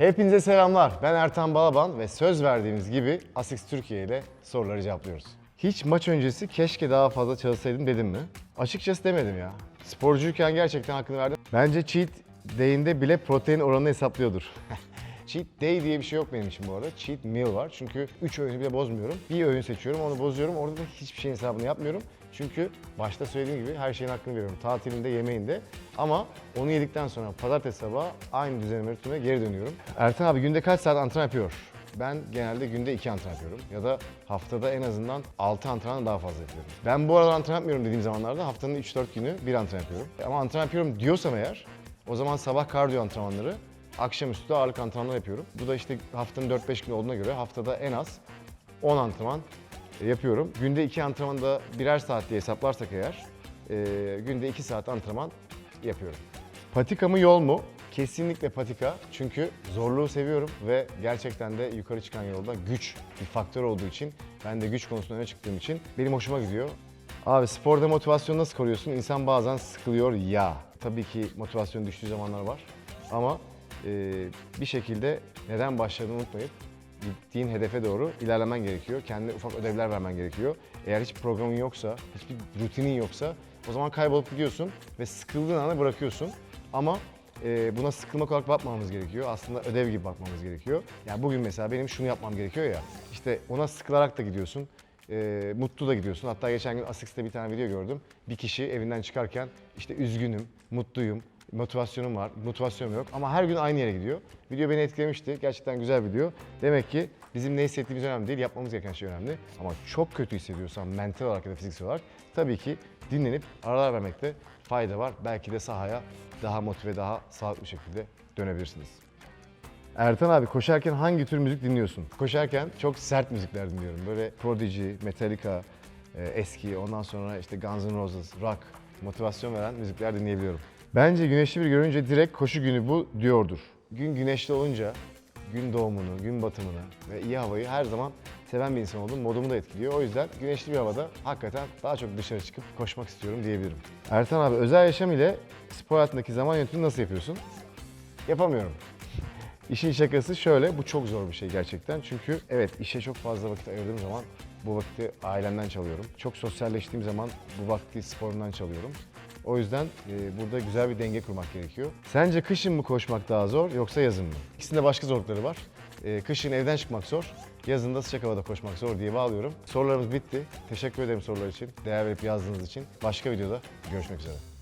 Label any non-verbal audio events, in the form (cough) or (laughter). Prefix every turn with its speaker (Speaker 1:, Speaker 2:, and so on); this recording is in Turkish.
Speaker 1: Hepinize selamlar. Ben Ertan Balaban ve söz verdiğimiz gibi Asics Türkiye ile soruları cevaplıyoruz. Hiç maç öncesi keşke daha fazla çalışsaydım dedim mi? Açıkçası demedim ya. Sporcuyken gerçekten hakkını verdim. Bence cheat day'inde bile protein oranını hesaplıyordur. (laughs) Cheat day diye bir şey yok benim için bu arada. Cheat meal var. Çünkü 3 öğünü bile bozmuyorum. Bir öğün seçiyorum, onu bozuyorum. Orada da hiçbir şeyin hesabını yapmıyorum. Çünkü başta söylediğim gibi her şeyin hakkını veriyorum. Tatilinde, yemeğinde. Ama onu yedikten sonra pazartesi sabahı aynı düzenime ritmime geri dönüyorum. Ertan abi günde kaç saat antrenman yapıyor? Ben genelde günde 2 antrenman yapıyorum. Ya da haftada en azından 6 antrenman daha fazla yapıyorum. Ben bu aralar antrenman yapmıyorum dediğim zamanlarda haftanın 3-4 günü bir antrenman yapıyorum. Ama antrenman yapıyorum diyorsam eğer o zaman sabah kardiyo antrenmanları, akşamüstü de ağırlık antrenmanları yapıyorum. Bu da işte haftanın 4-5 günü olduğuna göre haftada en az 10 antrenman yapıyorum. Günde 2 antrenman da birer saat diye hesaplarsak eğer e, günde 2 saat antrenman yapıyorum. Patika mı yol mu? Kesinlikle patika. Çünkü zorluğu seviyorum ve gerçekten de yukarı çıkan yolda güç bir faktör olduğu için ben de güç konusunda öne çıktığım için benim hoşuma gidiyor. Abi sporda motivasyonu nasıl koruyorsun? İnsan bazen sıkılıyor ya. Tabii ki motivasyon düştüğü zamanlar var. Ama e, bir şekilde neden başladığını unutmayıp gittiğin hedefe doğru ilerlemen gerekiyor. Kendine ufak ödevler vermen gerekiyor. Eğer hiç programın yoksa, hiçbir rutinin yoksa o zaman kaybolup gidiyorsun ve sıkıldığın anda bırakıyorsun. Ama e, buna sıkılmak olarak bakmamamız gerekiyor. Aslında ödev gibi bakmamız gerekiyor. Yani bugün mesela benim şunu yapmam gerekiyor ya. İşte ona sıkılarak da gidiyorsun. e, mutlu da gidiyorsun. Hatta geçen gün Asix'te bir tane video gördüm. Bir kişi evinden çıkarken işte üzgünüm, mutluyum, motivasyonum var, motivasyonum yok ama her gün aynı yere gidiyor. Video beni etkilemişti. Gerçekten güzel video. Demek ki bizim ne hissettiğimiz önemli değil, yapmamız gereken şey önemli. Ama çok kötü hissediyorsan mental olarak ya da fiziksel olarak tabii ki dinlenip aralar vermekte fayda var. Belki de sahaya daha motive, daha sağlıklı şekilde dönebilirsiniz. Ertan abi koşarken hangi tür müzik dinliyorsun? Koşarken çok sert müzikler dinliyorum. Böyle Prodigy, Metallica, e, eski, ondan sonra işte Guns N' Roses, rock, motivasyon veren müzikler dinleyebiliyorum. Bence güneşli bir görünce direkt koşu günü bu diyordur. Gün güneşli olunca gün doğumunu, gün batımını ve iyi havayı her zaman seven bir insan oldum. Modumu da etkiliyor. O yüzden güneşli bir havada hakikaten daha çok dışarı çıkıp koşmak istiyorum diyebilirim. Ertan abi özel yaşam ile spor hayatındaki zaman yönetimini nasıl yapıyorsun? Yapamıyorum. İşin şakası şöyle, bu çok zor bir şey gerçekten. Çünkü evet işe çok fazla vakit ayırdığım zaman bu vakti ailemden çalıyorum. Çok sosyalleştiğim zaman bu vakti sporumdan çalıyorum. O yüzden e, burada güzel bir denge kurmak gerekiyor. Sence kışın mı koşmak daha zor yoksa yazın mı? İkisinde başka zorlukları var. E, kışın evden çıkmak zor, yazın da sıcak havada koşmak zor diye bağlıyorum. Sorularımız bitti. Teşekkür ederim sorular için, değer verip yazdığınız için. Başka videoda görüşmek üzere.